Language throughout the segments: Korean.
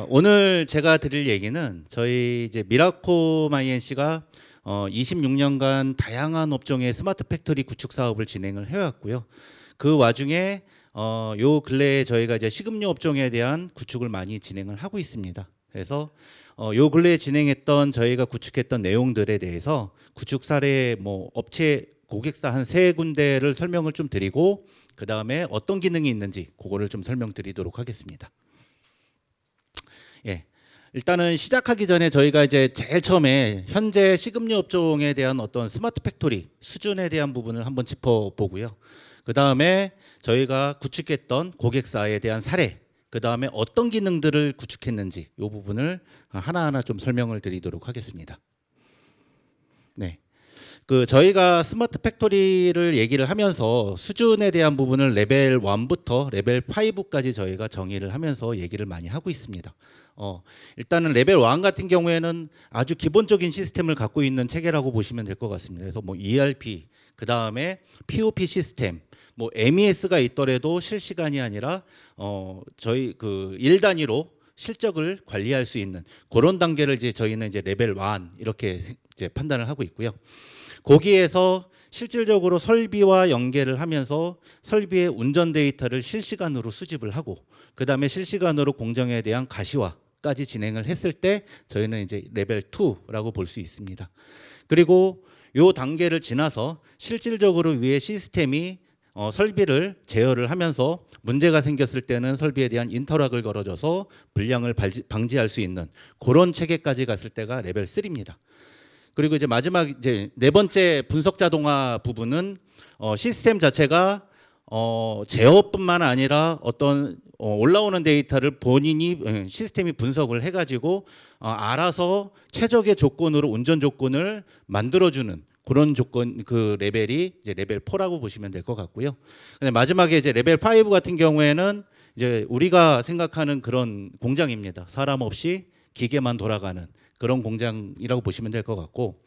어, 오늘 제가 드릴 얘기는 저희 이제 미라코 마이엔씨가 어, 26년간 다양한 업종의 스마트 팩토리 구축 사업을 진행을 해왔고요. 그 와중에 어, 요 근래에 저희가 이제 식음료 업종에 대한 구축을 많이 진행을 하고 있습니다. 그래서 어, 요 근래에 진행했던 저희가 구축했던 내용들에 대해서 구축 사례 뭐 업체 고객사 한 세 군데를 설명을 좀 드리고 그 다음에 어떤 기능이 있는지 그거를 좀 설명드리도록 하겠습니다. 예. 일단은 시작하기 전에 저희가 이제 제일 처음에 현재 식음료 업종에 대한 어떤 스마트 팩토리 수준에 대한 부분을 한번 짚어보고요. 그 다음에 저희가 구축했던 고객사에 대한 사례, 그 다음에 어떤 기능들을 구축했는지 이 부분을 하나하나 좀 설명을 드리도록 하겠습니다. 네. 그 저희가 스마트 팩토리를 얘기를 하면서 수준에 대한 부분을 레벨 1부터 레벨 5까지 저희가 정의를 하면서 얘기를 많이 하고 있습니다. 어, 일단은 레벨 1 같은 경우에는 아주 기본적인 시스템을 갖고 있는 체계라고 보시면 될 것 같습니다. 그래서 뭐 ERP, 그 다음에 POP 시스템, 뭐 MES가 있더라도 실시간이 아니라 어, 저희 그일 단위로 실적을 관리할 수 있는 그런 단계를 이제 저희는 이제 레벨 1 이렇게 이제 판단을 하고 있고요. 거기에서 실질적으로 설비와 연계를 하면서 설비의 운전 데이터를 실시간으로 수집을 하고 그 다음에 실시간으로 공정에 대한 가시화까지 진행을 했을 때 저희는 이제 레벨 2라고 볼 수 있습니다. 그리고 요 단계를 지나서 실질적으로 위에 시스템이 어, 설비를 제어를 하면서 문제가 생겼을 때는 설비에 대한 인터락을 걸어줘서 불량을 방지할 수 있는 그런 체계까지 갔을 때가 레벨 3입니다. 그리고 이제 마지막 이제 네 번째 분석 자동화 부분은 어, 시스템 자체가 어, 제어뿐만 아니라 어떤 어, 올라오는 데이터를 본인이 예, 시스템이 분석을 해가지고 어, 알아서 최적의 조건으로 운전 조건을 만들어주는 그런 조건 그 레벨이 이제 레벨 4라고 보시면 될 것 같고요. 근데 마지막에 이제 레벨 5 같은 경우에는 이제 우리가 생각하는 그런 공장입니다. 사람 없이 기계만 돌아가는 그런 공장이라고 보시면 될 것 같고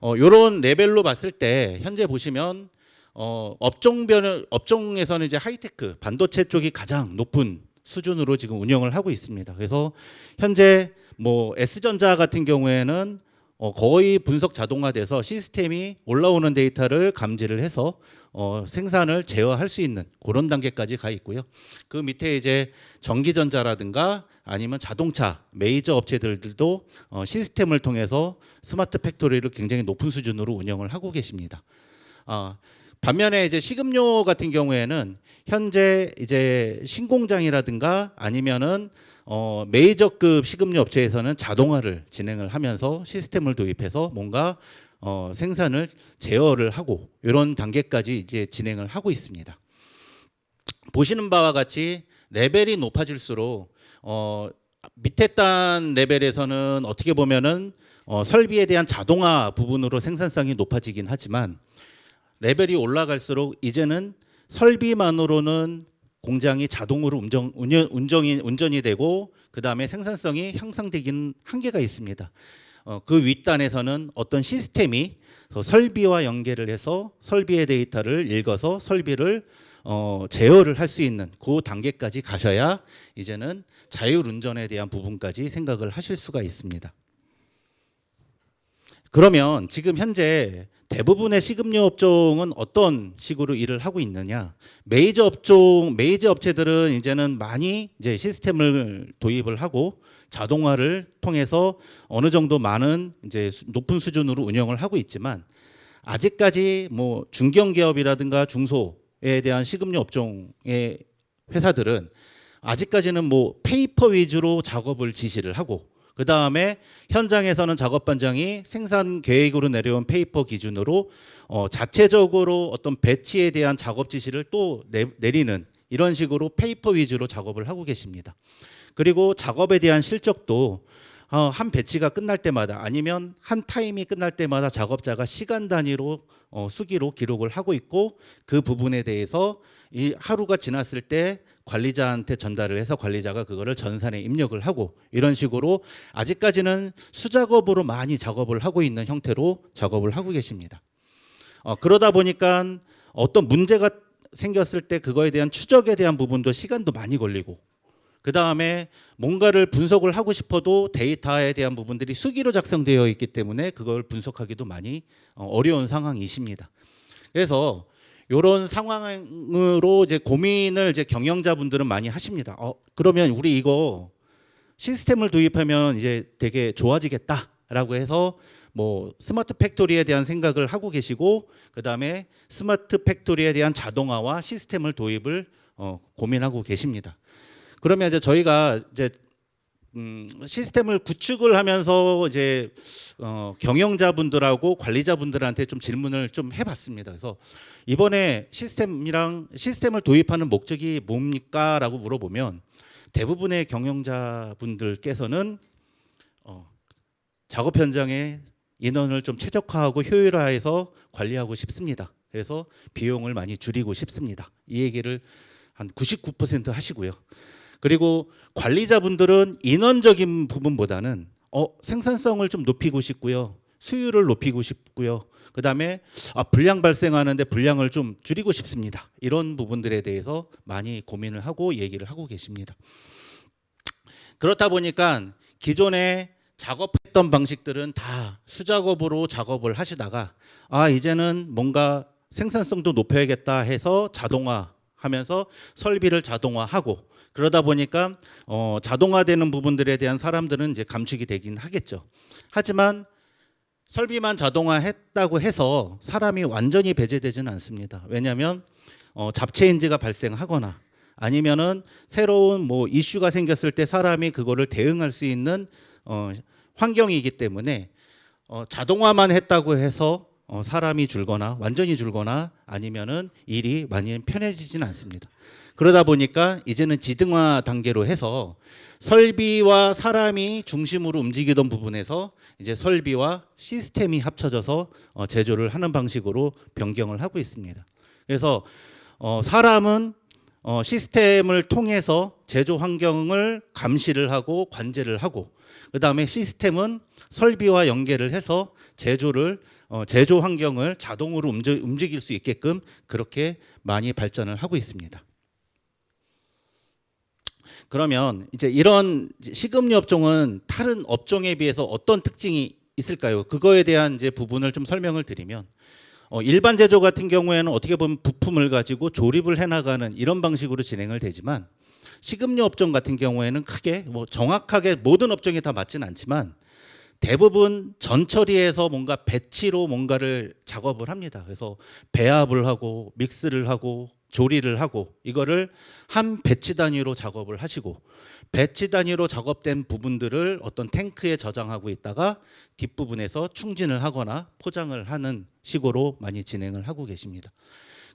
어 요런 레벨로 봤을 때 현재 보시면 어 업종별 업종에서는 이제 하이테크 반도체 쪽이 가장 높은 수준으로 지금 운영을 하고 있습니다. 그래서 현재 뭐 S전자 같은 경우에는 어 거의 분석 자동화돼서 시스템이 올라오는 데이터를 감지를 해서 어 생산을 제어할 수 있는 그런 단계까지 가 있고요. 그 밑에 이제 전기전자라든가 아니면 자동차 메이저 업체들도 어, 시스템을 통해서 스마트 팩토리를 굉장히 높은 수준으로 운영을 하고 계십니다. 아, 반면에 이제 식음료 같은 경우에는 현재 이제 신공장이라든가 아니면은 어, 메이저급 식음료 업체에서는 자동화를 진행을 하면서 시스템을 도입해서 뭔가 어, 생산을 제어를 하고 이런 단계까지 이제 진행을 하고 있습니다. 보시는 바와 같이 레벨이 높아질수록 어, 밑에 단 레벨에서는 어떻게 보면은 어, 설비에 대한 자동화 부분으로 생산성이 높아지긴 하지만 레벨이 올라갈수록 이제는 설비만으로는 공장이 자동으로 운정, 운영, 운정이, 운전이 되고 그 다음에 생산성이 향상되기는 한계가 있습니다. 어, 그 윗단에서는 어떤 시스템이 그 설비와 연계를 해서 설비의 데이터를 읽어서 설비를 어, 제어를 할 수 있는 그 단계까지 가셔야 이제는 자율 운전에 대한 부분까지 생각을 하실 수가 있습니다. 그러면 지금 현재 대부분의 식음료 업종은 어떤 식으로 일을 하고 있느냐? 메이저 업종, 메이저 업체들은 이제는 많이 이제 시스템을 도입을 하고 자동화를 통해서 어느 정도 많은 이제 수- 높은 수준으로 운영을 하고 있지만 아직까지 뭐 중견 기업이라든가 중소에 대한 식음료 업종의 회사들은 아직까지는 뭐 페이퍼 위주로 작업을 지시를 하고 그 다음에 현장에서는 작업 반장이 생산 계획으로 내려온 페이퍼 기준으로 어, 자체적으로 어떤 배치에 대한 작업 지시를 또 내, 내리는 이런 식으로 페이퍼 위주로 작업을 하고 계십니다. 그리고 작업에 대한 실적도 어, 한 배치가 끝날 때마다 아니면 한 타임이 끝날 때마다 작업자가 시간 단위로 어, 수기로 기록을 하고 있고 그 부분에 대해서 이 하루가 지났을 때 관리자한테 전달을 해서 관리자가 그거를 전산에 입력을 하고 이런 식으로 아직까지는 수작업으로 많이 작업을 하고 있는 형태로 작업을 하고 계십니다. 어, 그러다 보니까 어떤 문제가 생겼을 때 그거에 대한 추적에 대한 부분도 시간도 많이 걸리고 그 다음에 뭔가를 분석을 하고 싶어도 데이터에 대한 부분들이 수기로 작성되어 있기 때문에 그걸 분석하기도 많이 어, 어려운 상황이십니다. 그래서 이런 상황으로 이제 고민을 이제 경영자분들은 많이 하십니다. 어, 그러면 우리 이거 시스템을 도입하면 이제 되게 좋아지겠다라고 해서 뭐 스마트 팩토리에 대한 생각을 하고 계시고 그다음에 스마트 팩토리에 대한 자동화와 시스템을 도입을 어, 고민하고 계십니다. 그러면 이제 저희가 이제 음, 시스템을 구축을 하면서 이제 어, 경영자분들하고 관리자분들한테 좀 질문을 좀 해봤습니다. 그래서 이번에 시스템이랑 시스템을 도입하는 목적이 뭡니까?라고 물어보면 대부분의 경영자분들께서는 어, 작업 현장에 인원을 좀 최적화하고 효율화해서 관리하고 싶습니다. 그래서 비용을 많이 줄이고 싶습니다. 이 얘기를 한 99% 하시고요. 그리고 관리자분들은 인원적인 부분보다는 어, 생산성을 좀 높이고 싶고요. 수율을 높이고 싶고요. 그 다음에 아, 불량 발생하는데 불량을 좀 줄이고 싶습니다. 이런 부분들에 대해서 많이 고민을 하고 얘기를 하고 계십니다. 그렇다 보니까 기존에 작업했던 방식들은 다 수작업으로 작업을 하시다가 아 이제는 뭔가 생산성도 높여야겠다 해서 자동화하면서 설비를 자동화하고 그러다 보니까 어, 자동화되는 부분들에 대한 사람들은 이제 감축이 되긴 하겠죠. 하지만 설비만 자동화했다고 해서 사람이 완전히 배제되지는 않습니다. 왜냐하면 어, 잡체인지가 발생하거나 아니면은 새로운 뭐 이슈가 생겼을 때 사람이 그거를 대응할 수 있는 어, 환경이기 때문에 어, 자동화만 했다고 해서 어, 사람이 줄거나 완전히 줄거나 아니면은 일이 많이 편해지지는 않습니다. 그러다 보니까 이제는 지등화 단계로 해서 설비와 사람이 중심으로 움직이던 부분에서 이제 설비와 시스템이 합쳐져서 어, 제조를 하는 방식으로 변경을 하고 있습니다. 그래서 어, 사람은 어, 시스템을 통해서 제조 환경을 감시를 하고 관제를 하고 그 다음에 시스템은 설비와 연계를 해서 제조를 어, 제조 환경을 자동으로 움직, 움직일 수 있게끔 그렇게 많이 발전을 하고 있습니다. 그러면 이제 이런 식음료 업종은 다른 업종에 비해서 어떤 특징이 있을까요? 그거에 대한 이제 부분을 좀 설명을 드리면 어, 일반 제조 같은 경우에는 어떻게 보면 부품을 가지고 조립을 해나가는 이런 방식으로 진행을 되지만 식음료 업종 같은 경우에는 크게 뭐 정확하게 모든 업종이 다 맞지는 않지만 대부분 전처리에서 뭔가 배치로 뭔가를 작업을 합니다. 그래서 배합을 하고 믹스를 하고 조리를 하고 이거를 한 배치 단위로 작업을 하시고 배치 단위로 작업된 부분들을 어떤 탱크에 저장하고 있다가 뒷부분에서 충진을 하거나 포장을 하는 식으로 많이 진행을 하고 계십니다.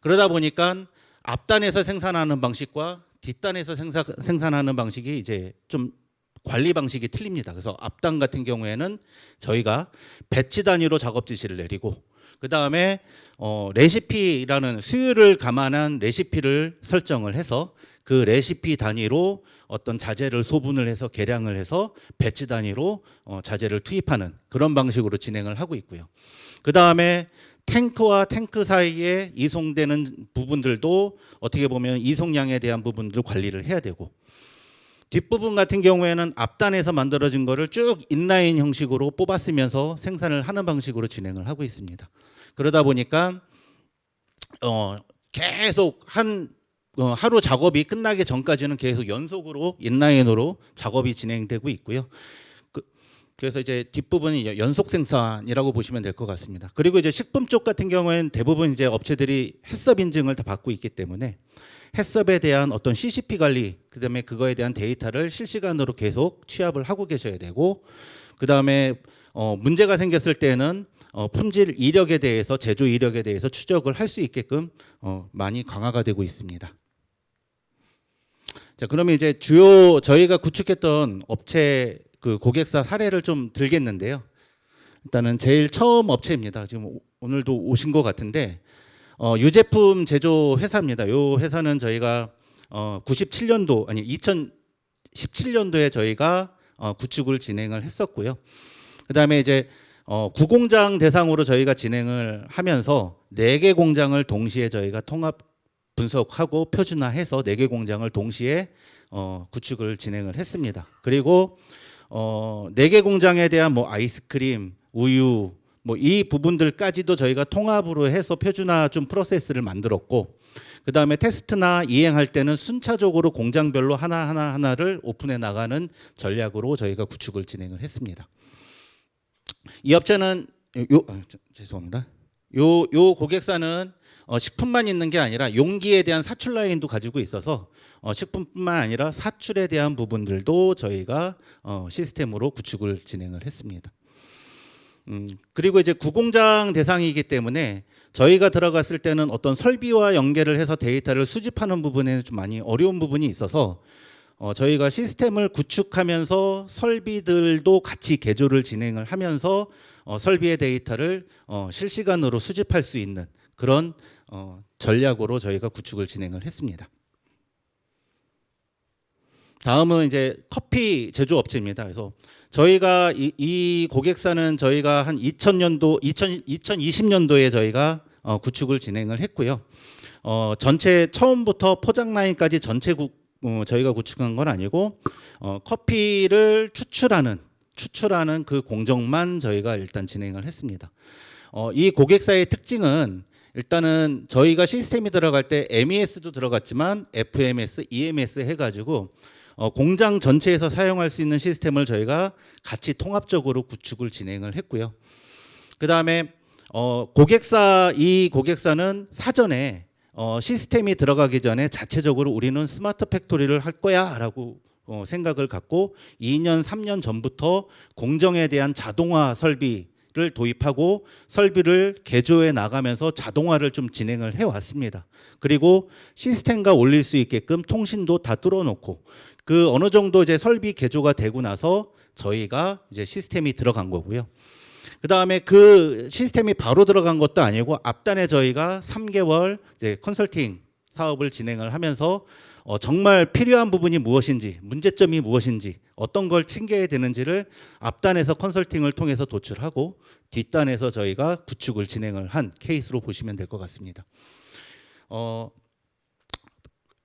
그러다 보니까 앞단에서 생산하는 방식과 뒷단에서 생산, 생산하는 방식이 이제 좀 관리 방식이 틀립니다. 그래서 앞단 같은 경우에는 저희가 배치 단위로 작업 지시를 내리고 그 다음에 어, 레시피라는 수율을 감안한 레시피를 설정을 해서 그 레시피 단위로 어떤 자재를 소분을 해서 계량을 해서 배치 단위로 어, 자재를 투입하는 그런 방식으로 진행을 하고 있고요. 그 다음에 탱크와 탱크 사이에 이송되는 부분들도 어떻게 보면 이송량에 대한 부분들 관리를 해야 되고 뒷부분 같은 경우에는 앞단에서 만들어진 거를 쭉 인라인 형식으로 뽑았으면서 생산을 하는 방식으로 진행을 하고 있습니다. 그러다 보니까 어 계속 한 어, 하루 작업이 끝나기 전까지는 계속 연속으로 인라인으로 작업이 진행되고 있고요. 그, 그래서 이제 뒷부분이 연속 생산이라고 보시면 될 것 같습니다. 그리고 이제 식품 쪽 같은 경우에는 대부분 이제 업체들이 햇섭 인증을 다 받고 있기 때문에 햇섭에 대한 어떤 CCP 관리, 그다음에 그거에 대한 데이터를 실시간으로 계속 취합을 하고 계셔야 되고, 그다음에 어, 문제가 생겼을 때는 어, 품질 이력에 대해서 제조 이력에 대해서 추적을 할 수 있게끔 어, 많이 강화가 되고 있습니다. 자, 그러면 이제 주요 저희가 구축했던 업체 그 고객사 사례를 좀 들겠는데요. 일단은 제일 처음 업체입니다. 지금 오- 오늘도 오신 것 같은데 어, 유제품 제조 회사입니다. 요 회사는 저희가 어, 97년도 아니 2017년도에 저희가 어, 구축을 진행을 했었고요. 그다음에 이제 어, 구공장 대상으로 저희가 진행을 하면서 네 개 공장을 동시에 저희가 통합 분석하고 표준화해서 네 개 공장을 동시에 어, 구축을 진행을 했습니다. 그리고 어, 네개 공장에 대한 뭐 아이스크림, 우유 뭐 이 부분들까지도 저희가 통합으로 해서 표준화 좀 프로세스를 만들었고 그 다음에 테스트나 이행할 때는 순차적으로 공장별로 하나 하나 하나를 오픈해 나가는 전략으로 저희가 구축을 진행을 했습니다. 이 업체는 요, 요 아, 저- 죄송합니다. 요 요 고객사는 어, 식품만 있는 게 아니라 용기에 대한 사출 라인도 가지고 있어서 어, 식품뿐만 아니라 사출에 대한 부분들도 저희가 어, 시스템으로 구축을 진행을 했습니다. 음, 그리고 이제 구공장 대상이기 때문에 저희가 들어갔을 때는 어떤 설비와 연계를 해서 데이터를 수집하는 부분에 좀 많이 어려운 부분이 있어서 어, 저희가 시스템을 구축하면서 설비들도 같이 개조를 진행을 하면서 어, 설비의 데이터를 어, 실시간으로 수집할 수 있는 그런 어, 전략으로 저희가 구축을 진행을 했습니다. 다음은 이제 커피 제조 업체입니다. 그래서 저희가 이, 이 고객사는 저희가 한 2000년도 2000, 2020년도에 저희가 어, 구축을 진행을 했고요. 어, 전체 처음부터 포장 라인까지 전체 구, 어, 저희가 구축한 건 아니고 어, 커피를 추출하는 추출하는 그 공정만 저희가 일단 진행을 했습니다. 어, 이 고객사의 특징은 일단은 저희가 시스템이 들어갈 때 MES도 들어갔지만 FMS, EMS 해가지고 어, 공장 전체에서 사용할 수 있는 시스템을 저희가 같이 통합적으로 구축을 진행을 했고요. 그 다음에 어, 고객사 이 고객사는 사전에 어, 시스템이 들어가기 전에 자체적으로 우리는 스마트 팩토리를 할 거야라고 어, 생각을 갖고 2년 3년 전부터 공정에 대한 자동화 설비 를 도입하고 설비를 개조해 나가면서 자동화를 좀 진행을 해 왔습니다. 그리고 시스템과 올릴 수 있게끔 통신도 다 뚫어 놓고 그 어느 정도 이제 설비 개조가 되고 나서 저희가 이제 시스템이 들어간 거고요. 그 다음에 그 시스템이 바로 들어간 것도 아니고 앞단에 저희가 3개월 이제 컨설팅 사업을 진행을 하면서 어, 정말 필요한 부분이 무엇인지, 문제점이 무엇인지, 어떤 걸 챙겨야 되는지를 앞단에서 컨설팅을 통해서 도출하고 뒷단에서 저희가 구축을 진행을 한 케이스로 보시면 될 것 같습니다. 어,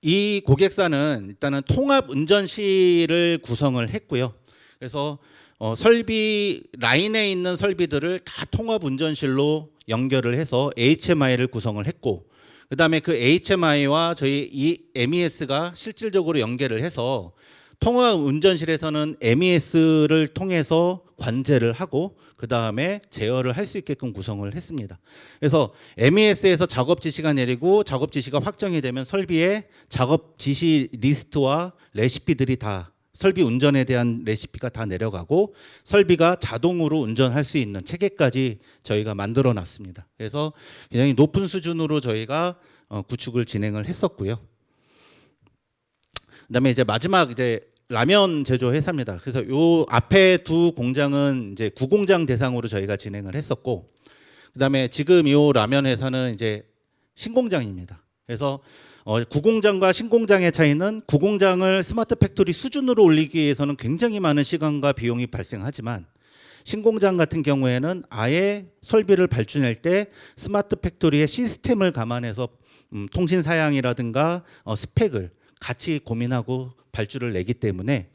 이 고객사는 일단은 통합 운전 실을 구성을 했고요. 그래서 어, 설비 라인에 있는 설비들을 다 통합 운전실로 연결을 해서 HMI를 구성을 했고 그다음에 그 HMI와 저희 이 MES가 실질적으로 연결을 해서 통합 운전실에서는 MES를 통해서 관제를 하고 그 다음에 제어를 할 수 있게끔 구성을 했습니다. 그래서 MES에서 작업 지시가 내리고 작업 지시가 확정이 되면 설비에 작업 지시 리스트와 레시피들이 다 설비 운전에 대한 레시피가 다 내려가고 설비가 자동으로 운전할 수 있는 체계까지 저희가 만들어 놨습니다. 그래서 굉장히 높은 수준으로 저희가 어, 구축을 진행을 했었고요. 그다음에 이제 마지막 이제 라면 제조 회사입니다. 그래서 요 앞에 두 공장은 이제 구공장 대상으로 저희가 진행을 했었고, 그다음에 지금 요 라면 회사는 이제 신공장입니다. 그래서 어, 구공장과 신공장의 차이는 구공장을 스마트 팩토리 수준으로 올리기 위해서는 굉장히 많은 시간과 비용이 발생하지만 신공장 같은 경우에는 아예 설비를 발주낼 때 스마트 팩토리의 시스템을 감안해서 음, 통신 사양이라든가 어, 스펙을 같이 고민하고 발주를 내기 때문에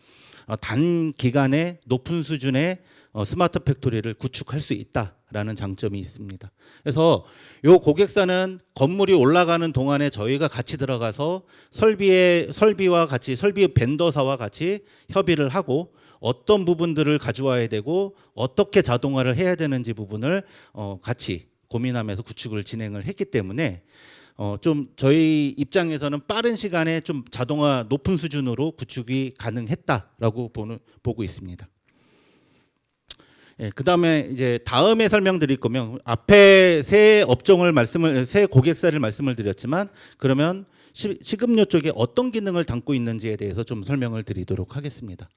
어, 단 기간에 높은 수준의 어, 스마트 팩토리를 구축할 수 있다라는 장점이 있습니다. 그래서 요 고객사는 건물이 올라가는 동안에 저희가 같이 들어가서 설비의 설비와 같이 설비 벤더사와 같이 협의를 하고 어떤 부분들을 가져와야 되고 어떻게 자동화를 해야 되는지 부분을 어, 같이 고민하면서 구축을 진행을 했기 때문에 어, 좀 저희 입장에서는 빠른 시간에 좀 자동화 높은 수준으로 구축이 가능했다라고 보는 보고 있습니다. 예, 그다음에 이제 다음에 설명드릴 거면 앞에 세 업종을 말씀을 세 고객사를 말씀을 드렸지만 그러면 시, 식음료 쪽에 어떤 기능을 담고 있는지에 대해서 좀 설명을 드리도록 하겠습니다.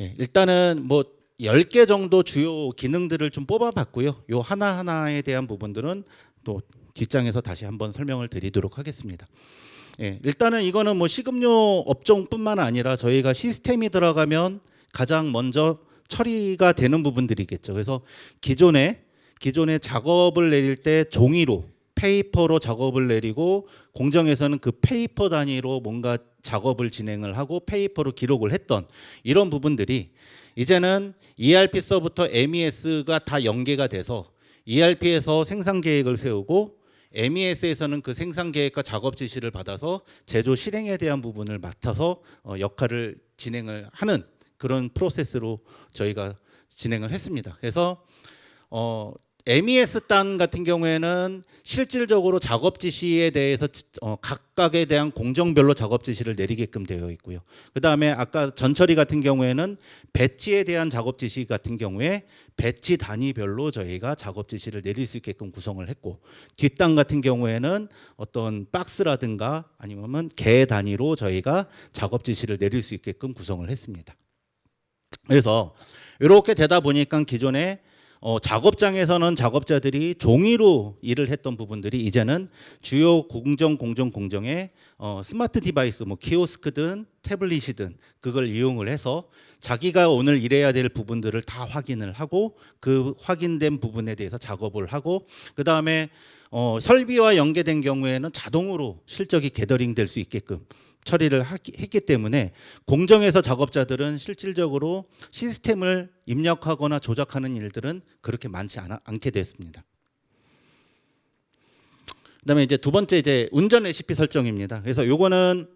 예, 일단은 뭐 10개 정도 주요 기능들을 좀 뽑아 봤고요. 요 하나하나에 대한 부분들은 또 뒷장에서 다시 한번 설명을 드리도록 하겠습니다. 예, 일단은 이거는 뭐 식음료 업종뿐만 아니라 저희가 시스템이 들어가면 가장 먼저 처리가 되는 부분들이겠죠. 그래서 기존에 기존에 작업을 내릴 때 종이로 페이퍼로 작업을 내리고 공정에서는 그 페이퍼 단위로 뭔가 작업을 진행을 하고 페이퍼로 기록을 했던 이런 부분들이 이제는 ERP서부터 MES가 다 연계가 돼서 ERP에서 생산 계획을 세우고 MES에서는 그 생산 계획과 작업 지시를 받아서 제조 실행에 대한 부분을 맡아서 어, 역할을 진행을 하는 그런 프로세스로 저희가 진행을 했습니다. 그래서 어, MES 단 같은 경우에는 실질적으로 작업 지시에 대해서 지- 어, 각각에 대한 공정별로 작업 지시를 내리게끔 되어 있고요. 그 다음에 아까 전처리 같은 경우에는 배치에 대한 작업 지시 같은 경우에 배치 단위별로 저희가 작업 지시를 내릴 수 있게끔 구성을 했고 뒷단 같은 경우에는 어떤 박스라든가 아니면 개 단위로 저희가 작업 지시를 내릴 수 있게끔 구성을 했습니다. 그래서 이렇게 되다 보니까 기존에 어, 작업장에서는 작업자들이 종이로 일을 했던 부분들이 이제는 주요 공정 공정 공정에 어, 스마트 디바이스 뭐 키오스크든 태블릿이든 그걸 이용을 해서 자기가 오늘 일해야 될 부분들을 다 확인을 하고 그 확인된 부분에 대해서 작업을 하고 그 다음에 어, 설비와 연계된 경우에는 자동으로 실적이 게더링 될 수 있게끔 처리를 하기- 했기 때문에 공정에서 작업자들은 실질적으로 시스템을 입력하거나 조작하는 일들은 그렇게 많지 않아, 않게 됐습니다. 그다음에 이제 두 번째 이제 운전 레시피 설정입니다. 그래서 요거는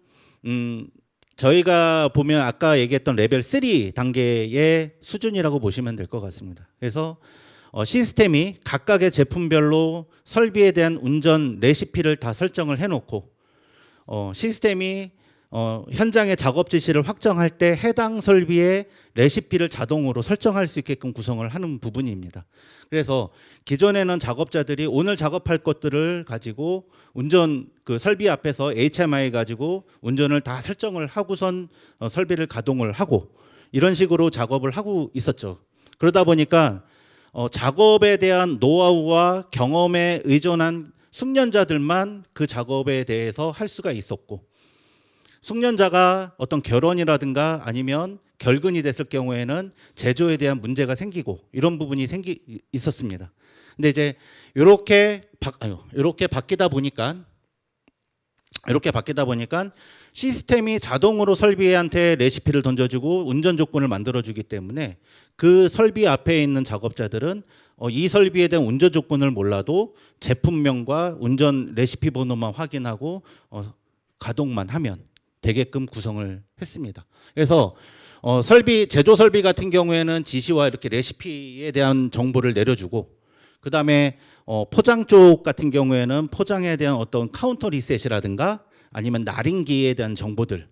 음 저희가 보면 아까 얘기했던 레벨 3 단계의 수준이라고 보시면 될 것 같습니다. 그래서 어, 시스템이 각각의 제품별로 설비에 대한 운전 레시피를 다 설정을 해놓고 어, 시스템이 어, 현장의 작업 지시를 확정할 때 해당 설비의 레시피를 자동으로 설정할 수 있게끔 구성을 하는 부분입니다. 그래서 기존에는 작업자들이 오늘 작업할 것들을 가지고 운전 그 설비 앞에서 HMI 가지고 운전을 다 설정을 하고선 어, 설비를 가동을 하고 이런 식으로 작업을 하고 있었죠. 그러다 보니까 어, 작업에 대한 노하우와 경험에 의존한 숙련자들만 그 작업에 대해서 할 수가 있었고 숙련자가 어떤 결혼이라든가 아니면 결근이 됐을 경우에는 제조에 대한 문제가 생기고 이런 부분이 생기 있었습니다. 근데 이제 이렇게 바, 아유, 이렇게 바뀌다 보니까 이렇게 바뀌다 보니까 시스템이 자동으로 설비한테 레시피를 던져주고 운전 조건을 만들어주기 때문에 그 설비 앞에 있는 작업자들은 어, 이 설비에 대한 운전 조건을 몰라도 제품명과 운전 레시피 번호만 확인하고 어, 가동만 하면 되게끔 구성을 했습니다. 그래서 어, 설비 제조 설비 같은 경우에는 지시와 이렇게 레시피에 대한 정보를 내려주고 그 다음에 어, 포장 쪽 같은 경우에는 포장에 대한 어떤 카운터 리셋이라든가 아니면 날인기에 대한 정보들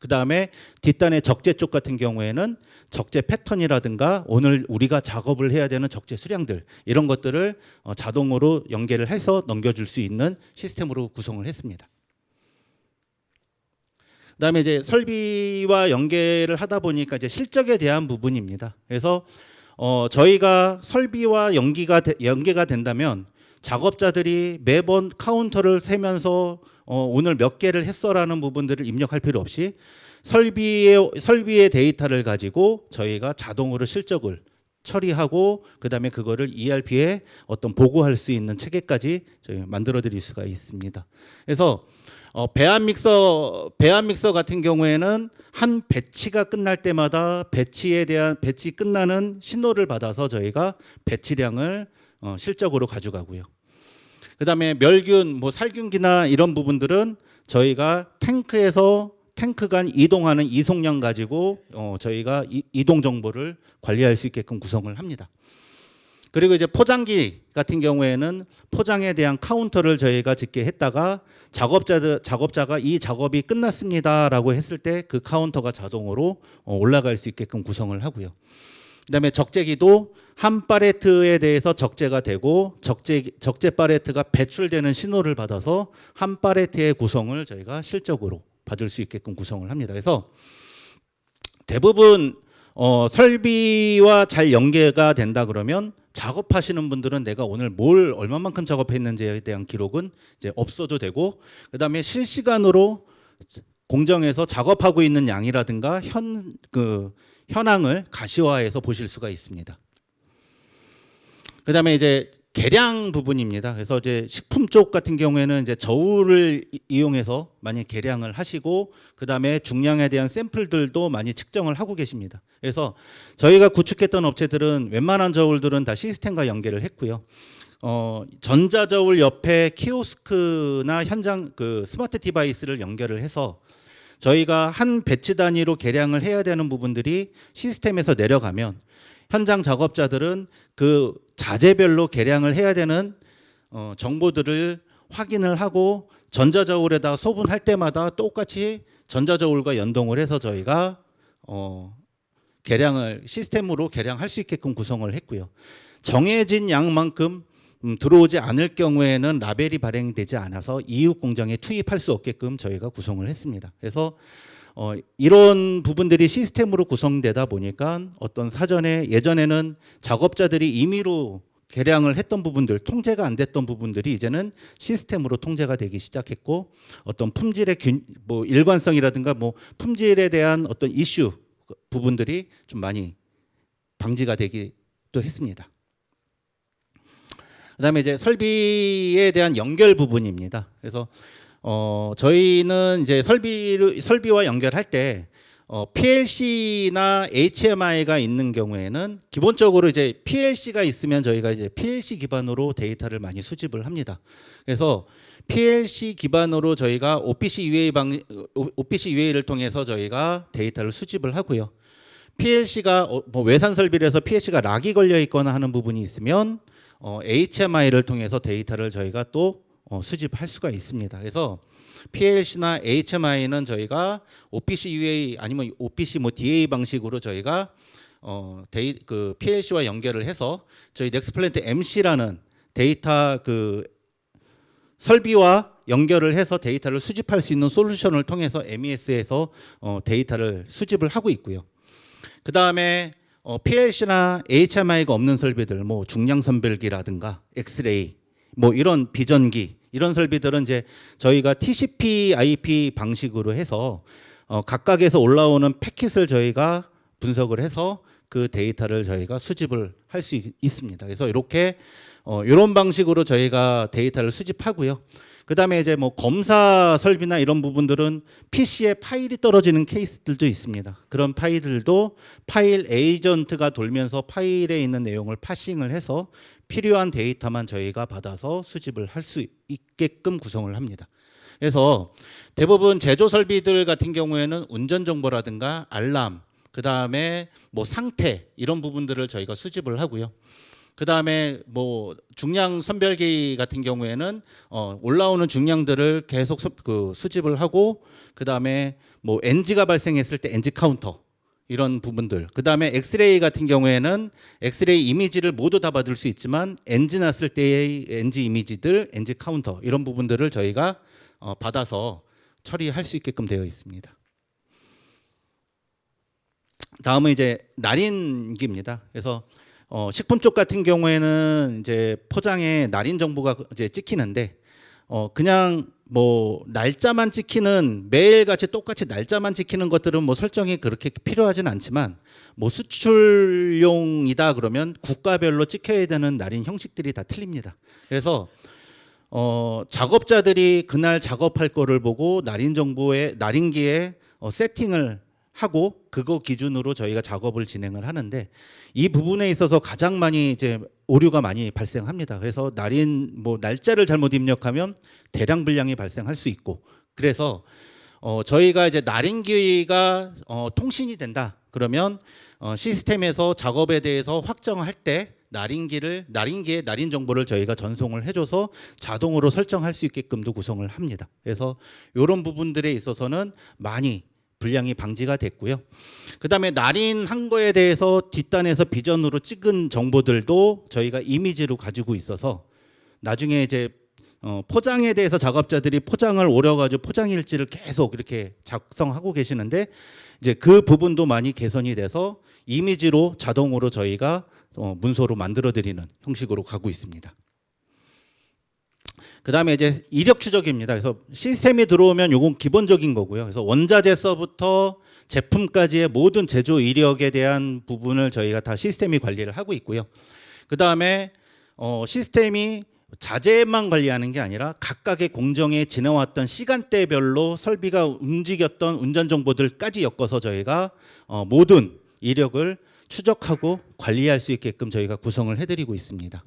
그 다음에 뒷단의 적재 쪽 같은 경우에는 적재 패턴이라든가 오늘 우리가 작업을 해야 되는 적재 수량들 이런 것들을 어, 자동으로 연계를 해서 넘겨줄 수 있는 시스템으로 구성을 했습니다. 그다음에 이제 설비와 연계를 하다 보니까 이제 실적에 대한 부분입니다. 그래서 어, 저희가 설비와 연기가 되- 연계가 된다면 작업자들이 매번 카운터를 세면서 어, 오늘 몇 개를 했어라는 부분들을 입력할 필요 없이 설비의 설비의 데이터를 가지고 저희가 자동으로 실적을 처리하고 그다음에 그거를 ERP에 어떤 보고할 수 있는 체계까지 저희 만들어 드릴 수가 있습니다. 그래서 어, 배합 믹서 배합 믹서 같은 경우에는 한 배치가 끝날 때마다 배치에 대한 배치 끝나는 신호를 받아서 저희가 배치량을 어, 실적으로 가져가고요. 그다음에 멸균, 뭐 살균기나 이런 부분들은 저희가 탱크에서 탱크 간 이동하는 이송량 가지고 어, 저희가 이, 이동 정보를 관리할 수 있게끔 구성을 합니다. 그리고 이제 포장기 같은 경우에는 포장에 대한 카운터를 저희가 짓게 했다가 작업자들 작업자가 이 작업이 끝났습니다라고 했을 때 그 카운터가 자동으로 어, 올라갈 수 있게끔 구성을 하고요. 그다음에 적재기도 한 파레트에 대해서 적재가 되고 적재 적재 파레트가 배출되는 신호를 받아서 한 파레트의 구성을 저희가 실적으로 받을 수 있게끔 구성을 합니다. 그래서 대부분 어, 설비와 잘 연계가 된다 그러면 작업하시는 분들은 내가 오늘 뭘 얼마만큼 작업했는지에 대한 기록은 이제 없어도 되고 그다음에 실시간으로 공정에서 작업하고 있는 양이라든가 현 그 현황을 가시화해서 보실 수가 있습니다. 그다음에 이제 계량 부분입니다. 그래서 이제 식품 쪽 같은 경우에는 이제 저울을 이- 이용해서 많이 계량을 하시고 그다음에 중량에 대한 샘플들도 많이 측정을 하고 계십니다. 그래서 저희가 구축했던 업체들은 웬만한 저울들은 다 시스템과 연계를 했고요. 어, 전자저울 옆에 키오스크나 현장 그 스마트 디바이스를 연결을 해서 저희가 한 배치 단위로 계량을 해야 되는 부분들이 시스템에서 내려가면 현장 작업자들은 그 자재별로 계량을 해야 되는 어, 정보들을 확인을 하고 전자저울에다 소분할 때마다 똑같이 전자저울과 연동을 해서 저희가 어, 계량을 시스템으로 계량할 수 있게끔 구성을 했고요. 정해진 양만큼 음, 들어오지 않을 경우에는 라벨이 발행되지 않아서 이웃 공장에 투입할 수 없게끔 저희가 구성을 했습니다. 그래서 어, 이런 부분들이 시스템으로 구성되다 보니까 어떤 사전에 예전에는 작업자들이 임의로 계량을 했던 부분들, 통제가 안 됐던 부분들이 이제는 시스템으로 통제가 되기 시작했고 어떤 품질의 균, 뭐 일관성이라든가 뭐 품질에 대한 어떤 이슈 부분들이 좀 많이 방지가 되기도 했습니다. 그다음에 이제 설비에 대한 연결 부분입니다. 그래서 어 저희는 이제 설비를 설비와 연결할 때 어, PLC나 HMI가 있는 경우에는 기본적으로 이제 PLC가 있으면 저희가 이제 PLC 기반으로 데이터를 많이 수집을 합니다. 그래서 PLC 기반으로 저희가 OPC UA 방 OPC UA를 통해서 저희가 데이터를 수집을 하고요. PLC가 어, 뭐 외산 설비라서 PLC가 락이 걸려 있거나 하는 부분이 있으면 어, HMI를 통해서 데이터를 저희가 또 어, 수집할 수가 있습니다. 그래서 PLC나 HMI는 저희가 OPC UA 아니면 OPC 뭐 DA 방식으로 저희가 어, 데이, 그 PLC와 연결을 해서 저희 넥스플랜트 MC라는 데이터 그 설비와 연결을 해서 데이터를 수집할 수 있는 솔루션을 통해서 MES에서 어, 데이터를 수집을 하고 있고요. 그 다음에 어, PLC나 HMI가 없는 설비들, 뭐 중량 선별기라든가 엑스레이, 뭐 이런 비전기 이런 설비들은 이제 저희가 TCP/IP 방식으로 해서 어, 각각에서 올라오는 패킷을 저희가 분석을 해서 그 데이터를 저희가 수집을 할 수 있습니다. 그래서 이렇게 어, 이런 방식으로 저희가 데이터를 수집하고요. 그다음에 이제 뭐 검사 설비나 이런 부분들은 PC에 파일이 떨어지는 케이스들도 있습니다. 그런 파일들도 파일 에이전트가 돌면서 파일에 있는 내용을 파싱을 해서 필요한 데이터만 저희가 받아서 수집을 할 수 있게끔 구성을 합니다. 그래서 대부분 제조 설비들 같은 경우에는 운전 정보라든가 알람, 그 다음에 뭐 상태 이런 부분들을 저희가 수집을 하고요. 그 다음에 뭐 중량 선별기 같은 경우에는 어 올라오는 중량들을 계속 수, 그 수집을 하고 그 다음에 뭐 NG가 발생했을 때 NG 카운터 이런 부분들. 그 다음에 엑스레이 같은 경우에는 엑스레이 이미지를 모두 다 받을 수 있지만 NG 났을 때의 NG 이미지들, NG 카운터 이런 부분들을 저희가 어 받아서 처리할 수 있게끔 되어 있습니다. 다음은 이제 날인기입니다. 그래서 어, 식품 쪽 같은 경우에는 이제 포장에 날인 정보가 이제 찍히는데 어, 그냥 뭐 날짜만 찍히는 매일같이 똑같이 날짜만 찍히는 것들은 뭐 설정이 그렇게 필요하진 않지만 뭐 수출용이다 그러면 국가별로 찍혀야 되는 날인 형식들이 다 틀립니다. 그래서 어, 작업자들이 그날 작업할 거를 보고 날인 정보에 날인기에 어, 세팅을 하고 그거 기준으로 저희가 작업을 진행을 하는데 이 부분에 있어서 가장 많이 이제 오류가 많이 발생합니다. 그래서 날인 뭐 날짜를 잘못 입력하면 대량 불량이 발생할 수 있고 그래서 어 저희가 이제 날인기가 어 통신이 된다 그러면 어 시스템에서 작업에 대해서 확정할 때 날인기를 날인기의 날인 정보를 저희가 전송을 해줘서 자동으로 설정할 수 있게끔도 구성을 합니다. 그래서 이런 부분들에 있어서는 많이 불량이 방지가 됐고요. 그다음에 날인한 거에 대해서 뒷단에서 비전으로 찍은 정보들도 저희가 이미지로 가지고 있어서 나중에 이제 어, 포장에 대해서 작업자들이 포장을 오려가지고 포장 일지를 계속 이렇게 작성하고 계시는데 이제 그 부분도 많이 개선이 돼서 이미지로 자동으로 저희가 어, 문서로 만들어 드리는 형식으로 가고 있습니다. 그 다음에 이제 이력 추적입니다. 그래서 시스템이 들어오면 요건 기본적인 거고요. 그래서 원자재서부터 제품까지의 모든 제조 이력에 대한 부분을 저희가 다 시스템이 관리를 하고 있고요. 그 다음에 어, 시스템이 자재만 관리하는 게 아니라 각각의 공정에 지나왔던 시간대별로 설비가 움직였던 운전 정보들까지 엮어서 저희가 어, 모든 이력을 추적하고 관리할 수 있게끔 저희가 구성을 해드리고 있습니다.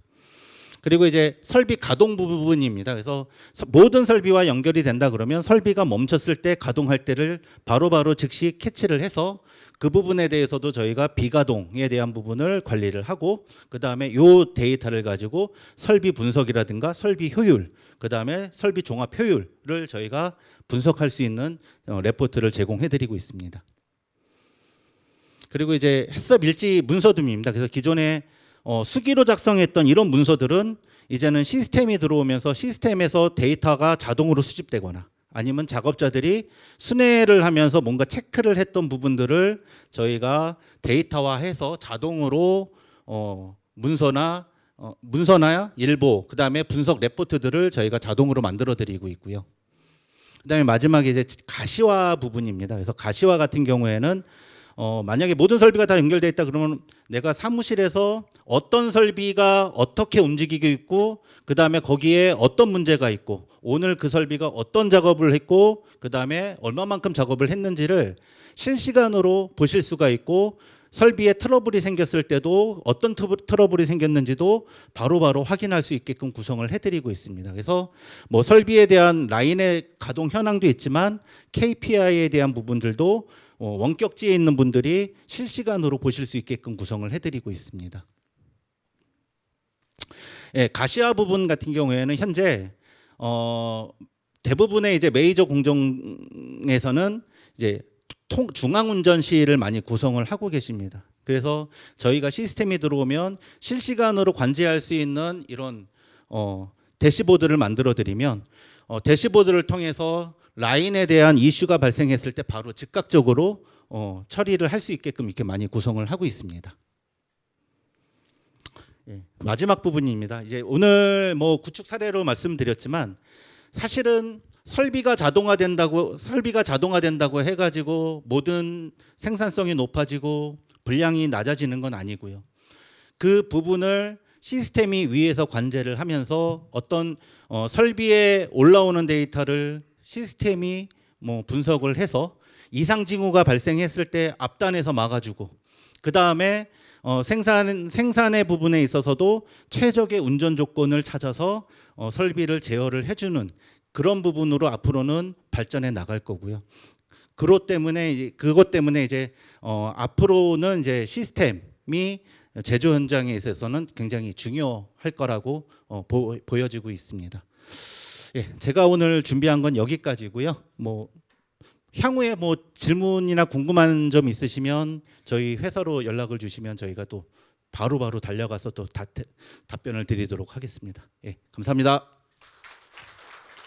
그리고 이제 설비 가동 부분입니다. 그래서 서- 모든 설비와 연결이 된다 그러면 설비가 멈췄을 때 가동할 때를 바로 바로 즉시 캐치를 해서 그 부분에 대해서도 저희가 비가동에 대한 부분을 관리를 하고 그 다음에 요 데이터를 가지고 설비 분석이라든가 설비 효율 그 다음에 설비 종합 효율을 저희가 분석할 수 있는 어, 레포트를 제공해 드리고 있습니다. 그리고 이제 해썹 일지 문서dum입니다. 그래서 기존에 어, 수기로 작성했던 이런 문서들은 이제는 시스템이 들어오면서 시스템에서 데이터가 자동으로 수집되거나 아니면 작업자들이 순회를 하면서 뭔가 체크를 했던 부분들을 저희가 데이터화해서 자동으로 어, 문서나 어, 문서나 일보 그다음에 분석 레포트들을 저희가 자동으로 만들어 드리고 있고요. 그다음에 마지막에 이제 가시화 부분입니다. 그래서 가시화 같은 경우에는 어, 만약에 모든 설비가 다 연결돼 있다 그러면 내가 사무실에서 어떤 설비가 어떻게 움직이고 있고 그 다음에 거기에 어떤 문제가 있고 오늘 그 설비가 어떤 작업을 했고 그 다음에 얼마만큼 작업을 했는지를 실시간으로 보실 수가 있고 설비에 트러블이 생겼을 때도 어떤 트러- 트러블이 생겼는지도 바로 바로 확인할 수 있게끔 구성을 해드리고 있습니다. 그래서 뭐 설비에 대한 라인의 가동 현황도 있지만 KPI에 대한 부분들도 어, 원격지에 있는 분들이 실시간으로 보실 수 있게끔 구성을 해드리고 있습니다. 예, 가시화 부분 같은 경우에는 현재 어, 대부분의 이제 메이저 공정에서는 이제 통, 중앙운전실을 많이 구성을 하고 계십니다. 그래서 저희가 시스템이 들어오면 실시간으로 관제할 수 있는 이런 어, 대시보드를 만들어 드리면 어, 대시보드를 통해서 라인에 대한 이슈가 발생했을 때 바로 즉각적으로 어, 처리를 할 수 있게끔 이렇게 많이 구성을 하고 있습니다. 예, 마지막 부분입니다. 이제 오늘 뭐 구축 사례로 말씀드렸지만 사실은 설비가 자동화된다고 설비가 자동화된다고 해가지고 모든 생산성이 높아지고 분량이 낮아지는 건 아니고요. 그 부분을 시스템이 위에서 관제를 하면서 어떤 어, 설비에 올라오는 데이터를 시스템이 뭐 분석을 해서 이상 징후가 발생했을 때 앞단에서 막아주고 그 다음에 어, 생산 생산의 부분에 있어서도 최적의 운전 조건을 찾아서 어, 설비를 제어를 해주는 그런 부분으로 앞으로는 발전해 나갈 거고요. 그것 때문에 그것 때문에 이제 어, 앞으로는 이제 시스템이 제조 현장에 있어서는 굉장히 중요할 거라고 어, 보, 보여지고 있습니다. 예, 제가 오늘 준비한 건 여기까지고요. 뭐 향후에 뭐 질문이나 궁금한 점 있으시면 저희 회사로 연락을 주시면 저희가 또 바로바로 달려가서 또 다, 답변을 드리도록 하겠습니다. 예, 감사합니다.